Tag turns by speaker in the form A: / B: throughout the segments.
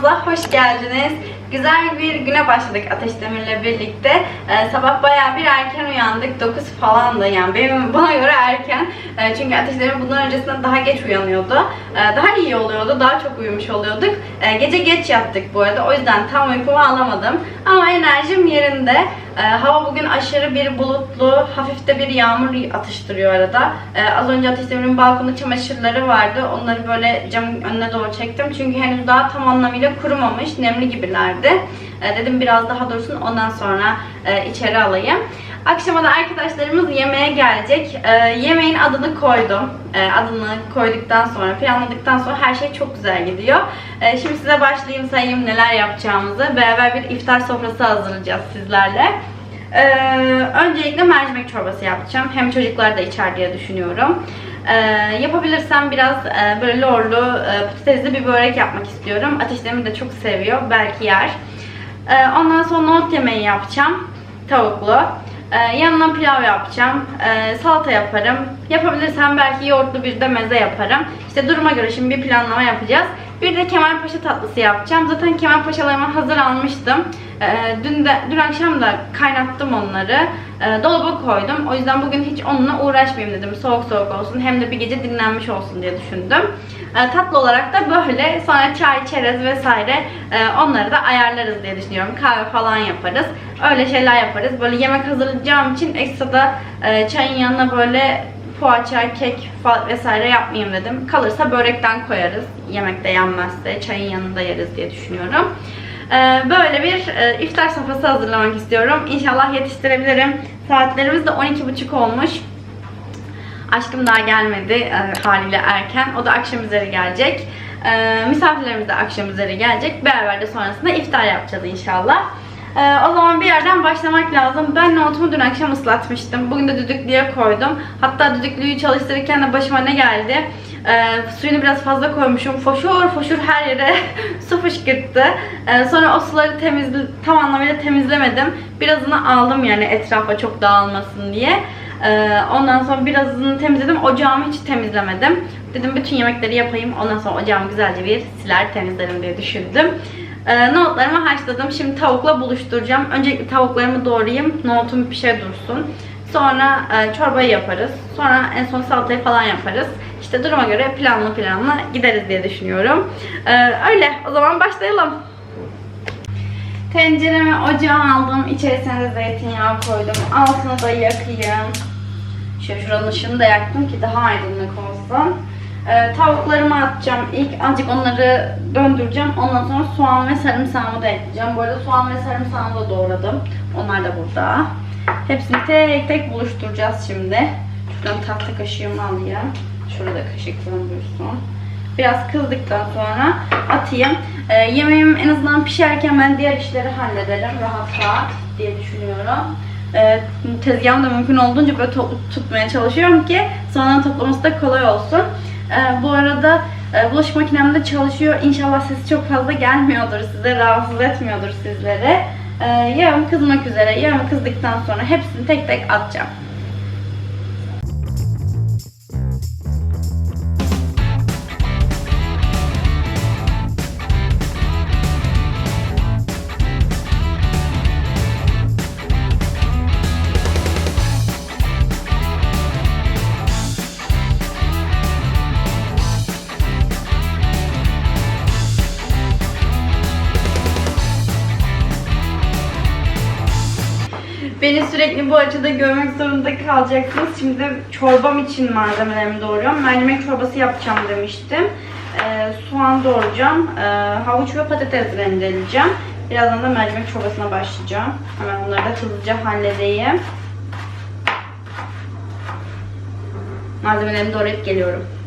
A: videomuza hoş geldiniz. Güzel bir güne başladık Ateş Demir'le birlikte. Ee, sabah bayağı bir erken uyandık. 9 falandı yani benim bana göre erken. Ee, çünkü Ateş Demir bundan öncesinde daha geç uyanıyordu. Ee, daha iyi oluyordu, daha çok uyumuş oluyorduk. Ee, gece geç yattık bu arada. O yüzden tam uykumu alamadım. Ama enerjim yerinde. Ee, hava bugün aşırı bir bulutlu, hafif de bir yağmur atıştırıyor arada. Ee, az önce Ateş Demir'in balkonda çamaşırları vardı. Onları böyle camın önüne doğru çektim. Çünkü henüz daha tam anlamıyla kurumamış, nemli gibilerdi. Ee, dedim biraz daha dursun ondan sonra e, içeri alayım. Akşama da arkadaşlarımız yemeğe gelecek. Ee, yemeğin adını koydum. Ee, adını koyduktan sonra, planladıktan sonra her şey çok güzel gidiyor. Ee, şimdi size başlayayım sayayım neler yapacağımızı. Beraber bir iftar sofrası hazırlayacağız sizlerle. Ee, öncelikle mercimek çorbası yapacağım. Hem çocuklar da içer diye düşünüyorum. Ee, yapabilirsem biraz e, böyle lorlu, e, patatesli bir börek yapmak istiyorum. Ateş Demir de çok seviyor. Belki yer. Ee, ondan sonra nohut yemeği yapacağım. Tavuklu. Ee, yanına pilav yapacağım. Ee, salata yaparım. Yapabilirsem belki yoğurtlu bir de meze yaparım. İşte duruma göre şimdi bir planlama yapacağız. Bir de Kemalpaşa tatlısı yapacağım. Zaten Kemalpaşalarımı hazır almıştım. Ee, dün de dün akşam da kaynattım onları. Ee, dolaba koydum. O yüzden bugün hiç onunla uğraşmayayım dedim. Soğuk soğuk olsun. Hem de bir gece dinlenmiş olsun diye düşündüm. Ee, tatlı olarak da böyle. Sonra çay, çerez vesaire e, onları da ayarlarız diye düşünüyorum. Kahve falan yaparız. Öyle şeyler yaparız. Böyle yemek hazırlayacağım için ekstra da e, çayın yanına böyle poğaça, kek vesaire yapmayayım dedim. Kalırsa börekten koyarız. Yemekte yenmezse çayın yanında yeriz diye düşünüyorum. Ee, Böyle bir e, iftar sofrası hazırlamak istiyorum. İnşallah yetiştirebilirim. Saatlerimiz de 12.30 olmuş. Aşkım daha gelmedi e, haliyle erken. O da akşam üzeri gelecek. E, misafirlerimiz de akşam üzeri gelecek. Beraber de sonrasında iftar yapacağız inşallah. E, o zaman bir yerden başlamak lazım. Ben nohutumu dün akşam ıslatmıştım. Bugün de düdüklüye koydum. Hatta düdüklüyü çalıştırırken de başıma ne geldi? E, suyunu biraz fazla koymuşum. Foşur foşur her yere su fışkırttı. E, sonra o suları temizle, tam anlamıyla temizlemedim. Birazını aldım yani etrafa çok dağılmasın diye. Ee, ondan sonra birazını temizledim. Ocağımı hiç temizlemedim. Dedim bütün yemekleri yapayım. Ondan sonra ocağımı güzelce bir siler temizlerim diye düşündüm. Ee, nohutlarımı haşladım. Şimdi tavukla buluşturacağım. Öncelikle tavuklarımı doğrayayım. Nohutum pişe dursun. Sonra e, çorbayı yaparız. Sonra en son salatayı falan yaparız. İşte duruma göre planlı planlı gideriz diye düşünüyorum. Ee, öyle. O zaman başlayalım. Tenceremi ocağa aldım. İçerisine de zeytinyağı koydum. Altını da yakayım. Şöyle şuranın ışığını da yaktım ki daha aydınlık olsun. Ee, tavuklarımı atacağım. İlk azıcık onları döndüreceğim. Ondan sonra soğan ve sarımsağımı da ekleyeceğim. Bu arada soğan ve sarımsağımı da doğradım. Onlar da burada. Hepsini tek tek buluşturacağız şimdi. Şuradan tahta kaşığımı alayım. Şurada kaşıklığım dursun. Biraz kızdıktan sonra atayım. Ee, yemeğim en azından pişerken ben diğer işleri hallederim rahat rahat diye düşünüyorum. Ee, tezgahımı da mümkün olduğunca böyle tutmaya çalışıyorum ki sonra toplaması da kolay olsun. Ee, bu arada e, bulaşık makinem de çalışıyor. İnşallah sesi çok fazla gelmiyordur size, rahatsız etmiyordur sizlere. Ee, yağım kızmak üzere. Yağım kızdıktan sonra hepsini tek tek atacağım. Beni sürekli bu açıda görmek zorunda kalacaksınız. Şimdi çorbam için malzemelerimi doğruyorum. Mercimek çorbası yapacağım demiştim. Ee, soğan doğrayacağım. Ee, havuç ve patates rendeleyeceğim. Birazdan da mercimek çorbasına başlayacağım. Hemen onları da hızlıca halledeyim. Malzemelerimi doğrayıp geliyorum.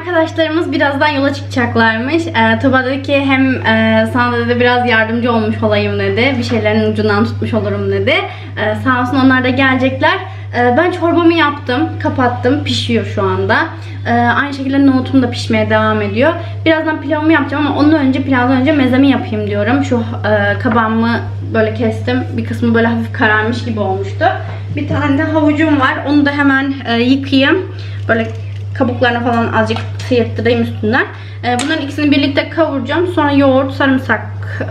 A: Arkadaşlarımız birazdan yola çıkacaklarmış. Ee, Tuba dedi ki hem e, sana dedi biraz yardımcı olmuş olayım dedi. Bir şeylerin ucundan tutmuş olurum dedi. Ee, sağ olsun onlar da gelecekler. Ee, ben çorbamı yaptım, kapattım. Pişiyor şu anda. Ee, aynı şekilde nohutum da pişmeye devam ediyor. Birazdan pilavımı yapacağım ama ondan önce pilavdan önce mezemi yapayım diyorum. Şu e, kabağımı böyle kestim. Bir kısmı böyle hafif kararmış gibi olmuştu. Bir tane de havucum var. Onu da hemen e, yıkayayım. Böyle kabuklarını falan azıcık sıyırttırayım üstünden. E, bunların ikisini birlikte kavuracağım. Sonra yoğurt, sarımsak,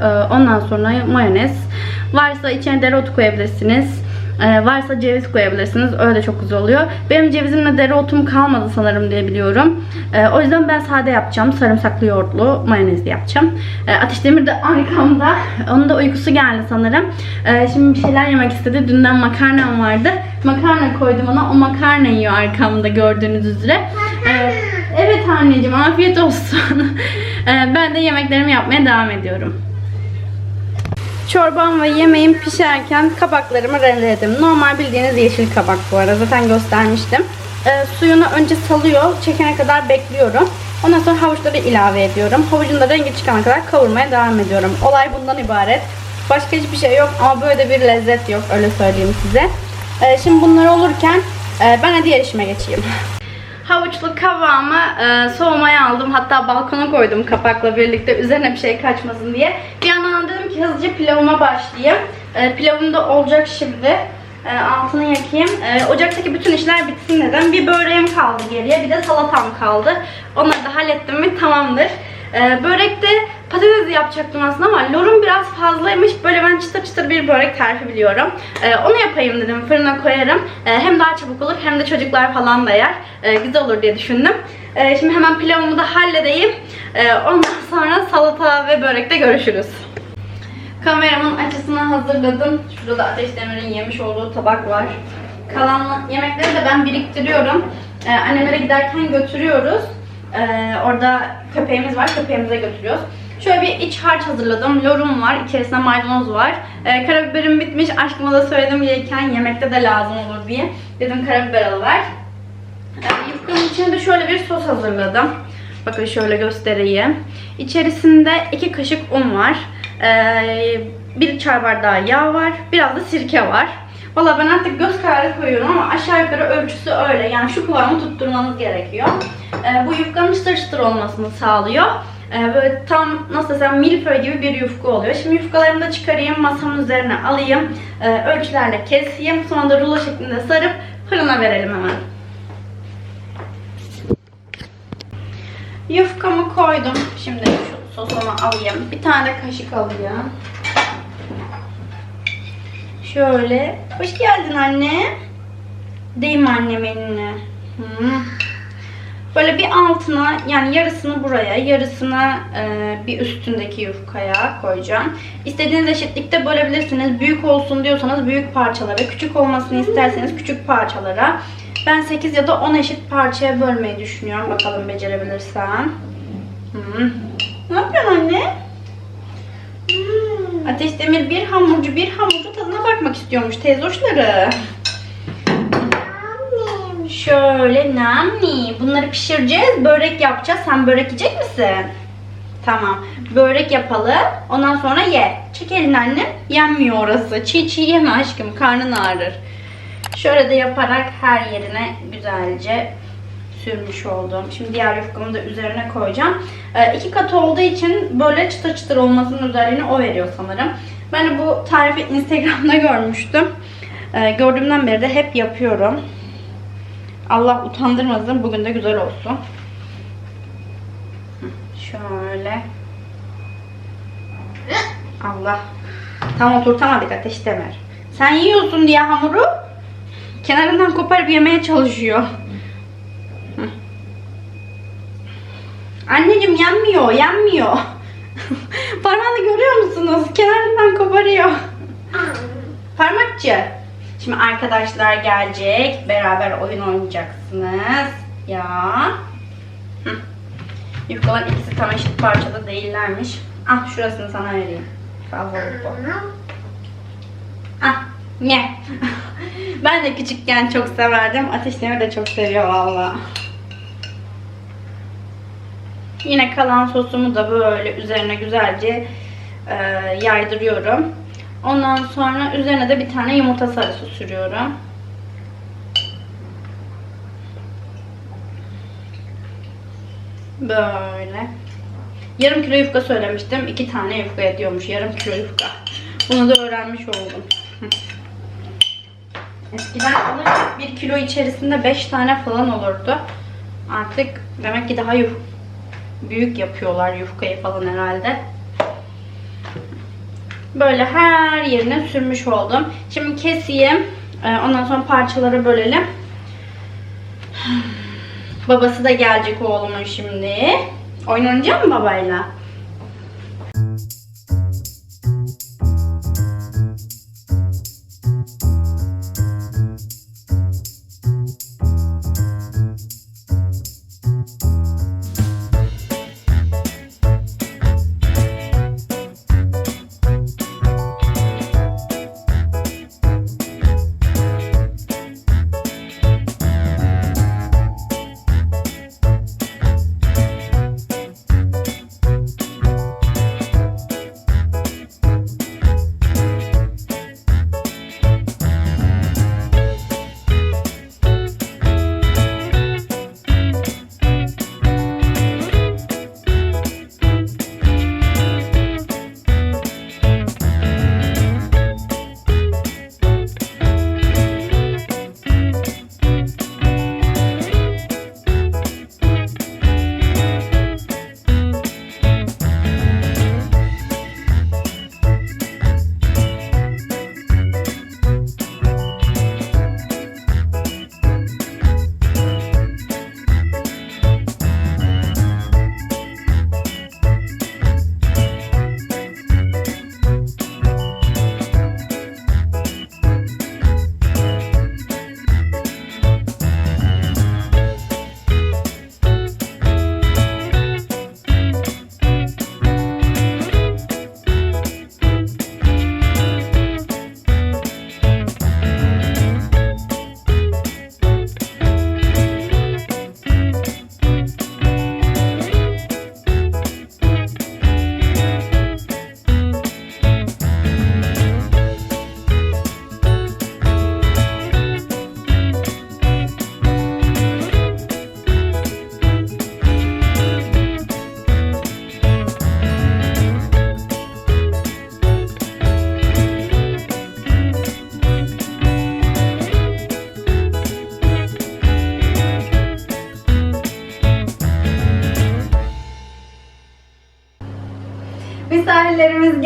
A: e, ondan sonra mayonez. Varsa içine dereotu koyabilirsiniz. E, varsa ceviz koyabilirsiniz. Öyle de çok güzel oluyor. Benim cevizimle dereotum kalmadı sanırım diye biliyorum. E, o yüzden ben sade yapacağım. Sarımsaklı yoğurtlu mayonezli yapacağım. E, Ateş Demir de arkamda. Onun da uykusu geldi sanırım. Şimdi bir şeyler yemek istedi. Dünden makarnam vardı. Makarna koydum ona. O makarna yiyor arkamda gördüğünüz üzere. E, evet anneciğim afiyet olsun. E, ben de yemeklerimi yapmaya devam ediyorum. Çorbam ve yemeğim pişerken kabaklarımı rendeledim. Normal bildiğiniz yeşil kabak bu arada. Zaten göstermiştim. Ee, suyunu önce salıyor. Çekene kadar bekliyorum. Ondan sonra havuçları ilave ediyorum. Havucun da rengi çıkana kadar kavurmaya devam ediyorum. Olay bundan ibaret. Başka hiçbir şey yok ama böyle bir lezzet yok. Öyle söyleyeyim size. Ee, şimdi bunlar olurken e, ben de diğer işime geçeyim. Havuçlu kavağımı e, soğumaya aldım. Hatta balkona koydum kapakla birlikte üzerine bir şey kaçmasın diye. Bir yandan dedim ki hızlıca pilavıma başlayayım. E, pilavım da olacak şimdi. E, altını yakayım. Ocaktaki bütün işler bitsin dedim. Bir böreğim kaldı geriye. Bir de salatam kaldı. Onları da hallettim mi tamamdır. E, börekte patates yapacaktım aslında ama lorum biraz fazlaymış. Böyle ben çıtır çıtır bir börek tarifi biliyorum. E, onu yapayım dedim. Fırına koyarım. E, hem daha çabuk olur hem de çocuklar falan da yer. E, güzel olur diye düşündüm. E, şimdi hemen pilavımı da halledeyim. E, ondan sonra salata ve börekte görüşürüz. Kameramın açısını hazırladım. Şurada da Ateş Demir'in yemiş olduğu tabak var. Kalan yemekleri de ben biriktiriyorum. Ee, annemlere giderken götürüyoruz. Ee, orada köpeğimiz var. Köpeğimize götürüyoruz. Şöyle bir iç harç hazırladım. Lorum var. içerisinde maydanoz var. Ee, karabiberim bitmiş. Aşkıma da söyledim gelirken yemekte de lazım olur diye. Dedim karabiber alıver. Ee, yufkanın içine de şöyle bir sos hazırladım. Bakın şöyle göstereyim. İçerisinde 2 kaşık un var. Ee, bir çay bardağı yağ var. Biraz da sirke var. Valla ben artık göz kararı koyuyorum ama aşağı yukarı ölçüsü öyle. Yani şu kıvamı tutturmanız gerekiyor. Ee, bu yufkanın çıtır çıtır olmasını sağlıyor. Ee, böyle tam nasıl desem milföy gibi bir yufka oluyor. Şimdi yufkalarımı da çıkarayım, masamın üzerine alayım. Ee, ölçülerle keseyim. Sonra da rulo şeklinde sarıp fırına verelim hemen. Yufkamı koydum. Şimdi şu sosumu alayım. Bir tane kaşık alayım. Şöyle. Hoş geldin anne. Deyim annem eline. Hı. Böyle bir altına yani yarısını buraya, yarısını e, bir üstündeki yufkaya koyacağım. İstediğiniz eşitlikte bölebilirsiniz. Büyük olsun diyorsanız büyük parçalara, küçük olmasını isterseniz küçük parçalara. Ben 8 ya da 10 eşit parçaya bölmeyi düşünüyorum. Bakalım becerebilirsem. Hı. Ne yapıyorsun anne? Hmm. Ateş Demir bir hamurcu bir hamurcu tadına bakmak istiyormuş teyzoşları. Şöyle namni. Bunları pişireceğiz. Börek yapacağız. Sen börek yiyecek misin? Tamam. Börek yapalım. Ondan sonra ye. Çek elini anne. Yenmiyor orası. Çiğ çiğ yeme aşkım. Karnın ağrır. Şöyle de yaparak her yerine güzelce sürmüş oldum. Şimdi diğer yufkamı da üzerine koyacağım. Ee, iki katı olduğu için böyle çıtır çıtır olmasının özelliğini o veriyor sanırım. Ben bu tarifi Instagram'da görmüştüm. Ee, gördüğümden beri de hep yapıyorum. Allah utandırmasın. Bugün de güzel olsun. Şöyle. Allah. Tam oturtamadık ateş demir. Sen yiyorsun diye hamuru kenarından koparıp yemeye çalışıyor. Anneciğim yanmıyor, yanmıyor. Parmağını görüyor musunuz? Kenarından koparıyor. Parmakçı. Şimdi arkadaşlar gelecek. Beraber oyun oynayacaksınız. Ya. Hı. Yufkaların ikisi tam eşit parçada değillermiş. Ah şurasını sana vereyim. Fazlalık bu. Ah ne? ben de küçükken çok severdim. Ateş Demir de çok seviyor valla. Yine kalan sosumu da böyle üzerine güzelce e, yaydırıyorum. Ondan sonra üzerine de bir tane yumurta sarısı sürüyorum. Böyle. Yarım kilo yufka söylemiştim. İki tane yufka ediyormuş. Yarım kilo yufka. Bunu da öğrenmiş oldum. Eskiden bir kilo içerisinde 5 tane falan olurdu. Artık demek ki daha yuf büyük yapıyorlar yufkayı falan herhalde. Böyle her yerine sürmüş oldum. Şimdi keseyim. Ee, Ondan sonra parçalara bölelim. Babası da gelecek oğlumun şimdi. Oyun oynayacak mı babayla?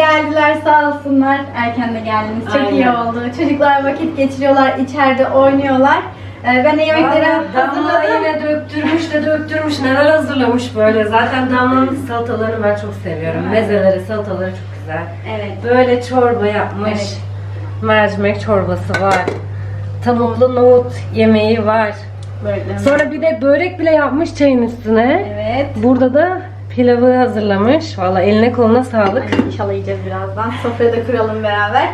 A: Geldiler sağ olsunlar. Erken de geldiniz. Çok iyi
B: Aynen.
A: oldu. Çocuklar vakit geçiriyorlar, içeride oynuyorlar. Ee, ben de yemekleri
B: Damla
A: hazırladım.
B: yine döktürmüş de döktürmüş neler hazırlamış böyle. Zaten Damla'nın salatalarını ben çok seviyorum. Mezeleri, salataları çok güzel.
A: Evet.
B: Böyle çorba yapmış.
A: Evet.
B: Mercimek çorbası var. Tavuklu nohut yemeği var.
A: Böyle.
B: Sonra bir de börek bile yapmış çayın üstüne.
A: Evet.
B: Burada da pilavı hazırlamış. Valla eline koluna sağlık.
A: Ay, İnşallah yiyeceğiz birazdan. Sofrayı da kuralım beraber.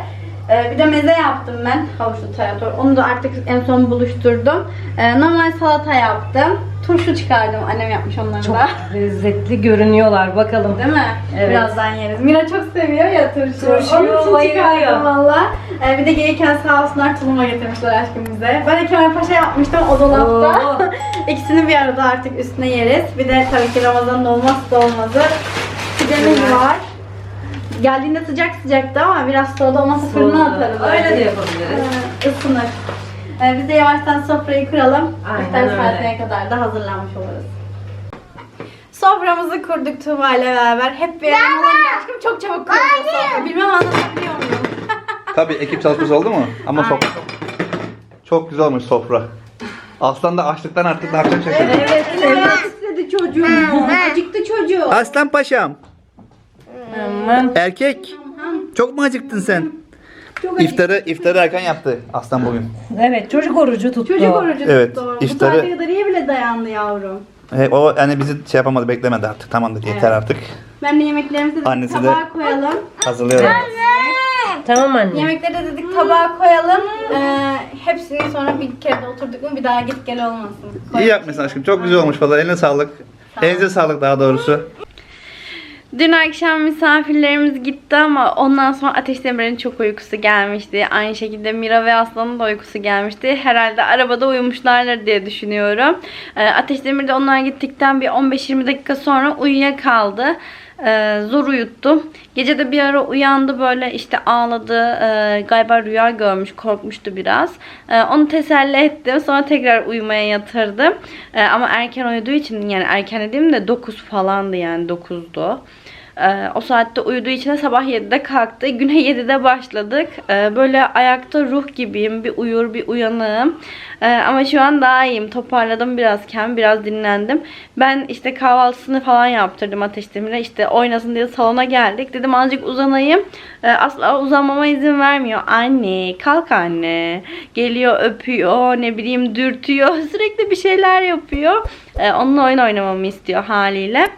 A: Ee, bir de meze yaptım ben. Havuçlu tarator. Onu da artık en son buluşturdum. Ee, normal salata yaptım. Turşu çıkardım. Annem yapmış onları
B: Çok
A: da.
B: lezzetli görünüyorlar bakalım.
A: Değil mi?
B: Evet.
A: Birazdan yeriz. Mira çok seviyor ya turşu.
B: Turşuyu
A: Onun için
B: bayılıyor.
A: çıkardım valla. Ee, bir de gelirken sağ olsunlar tulumba getirmişler aşkım bize. Ben de Kemalpaşa yapmıştım o dolapta.
B: Oo.
A: İkisini bir arada artık üstüne yeriz. Bir de tabii ki Ramazan'ın olmazsa olmazı. Pidemiz var. Geldiğinde sıcak sıcaktı ama biraz soğudu olmazsa fırına atarız.
B: Öyle de yapabiliriz.
A: Ee, ısınır. Ee, biz de yavaştan sofrayı kuralım.
B: Aynen
A: İftar
B: öyle.
A: saatine kadar da hazırlanmış oluruz. Soframızı kurduk Tuğba ile beraber. Hep bir olunca aşkım çok çabuk kuruyoruz sofra. Bilmem anlatabiliyor muyum?
C: Tabii ekip çalışması oldu mu? Ama
A: Aynen.
C: sofra çok, çok güzel olmuş sofra. Aslan da açlıktan artık ne yapacak şaşırdı.
B: Evet, evet.
A: istedi çocuğum. Acıktı çocuğu.
C: Aslan paşam,
B: Aman.
C: erkek. Çok mu acıktın sen?
A: Çok
C: İftarı, iftarı erken yaptı Aslan bugün.
B: Evet çocuk orucu tuttu.
A: Çocuk orucu
C: Evet,
A: tuttu.
C: iftarı-
A: Bu saate kadar iyi bile dayandı yavrum.
C: He, o yani bizi şey yapamadı, beklemedi artık. Tamamdır, yeter artık.
A: Ben de yemeklerimizi dedik
C: Annesi de-
A: tabağa koyalım.
C: Hazırlıyorum.
B: Tamam anne.
A: Yemekleri de dedik tabağa koyalım. Ee, hepsini sonra bir kere de oturduk mu bir daha git gel olmasın.
C: İyi yapmışsın aşkım. Çok güzel olmuş valla. Eline sağlık. Elinize sağlık daha doğrusu.
A: Dün akşam misafirlerimiz gitti ama ondan sonra Ateş Demir'in çok uykusu gelmişti. Aynı şekilde Mira ve Aslan'ın da uykusu gelmişti. Herhalde arabada uyumuşlardır diye düşünüyorum. Ee, Ateş Demir de onlar gittikten bir 15-20 dakika sonra uyuyakaldı. Ee, zor uyuttum. Gece de bir ara uyandı böyle işte ağladı. Ee, galiba rüya görmüş, korkmuştu biraz. Ee, onu teselli ettim. Sonra tekrar uyumaya yatırdım. Ee, ama erken uyuduğu için yani erken dediğim de 9 falandı yani 9'du. Ee, o saatte uyuduğu için de sabah 7'de kalktı. Güne 7'de başladık. Ee, böyle ayakta ruh gibiyim. Bir uyur bir uyanığım. Ee, ama şu an daha iyiyim. Toparladım biraz kendimi. Biraz dinlendim. Ben işte kahvaltısını falan yaptırdım Ateş Demir'e. İşte oynasın diye salona geldik. Dedim azıcık uzanayım. Asla uzanmama izin vermiyor. Anne kalk anne. Geliyor öpüyor. Ne bileyim dürtüyor. Sürekli bir şeyler yapıyor. Ee, onunla oyun oynamamı istiyor haliyle.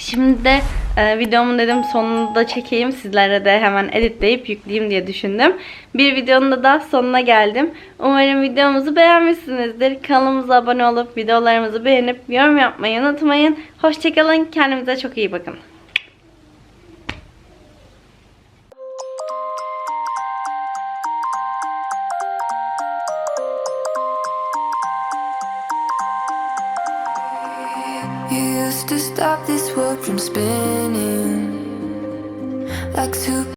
A: Şimdi de e, videomun dedim sonunu da çekeyim sizlere de hemen editleyip yükleyeyim diye düşündüm. Bir videonun da daha sonuna geldim. Umarım videomuzu beğenmişsinizdir. Kanalımıza abone olup videolarımızı beğenip yorum yapmayı unutmayın. Hoşçakalın. Kendinize çok iyi bakın.
D: spit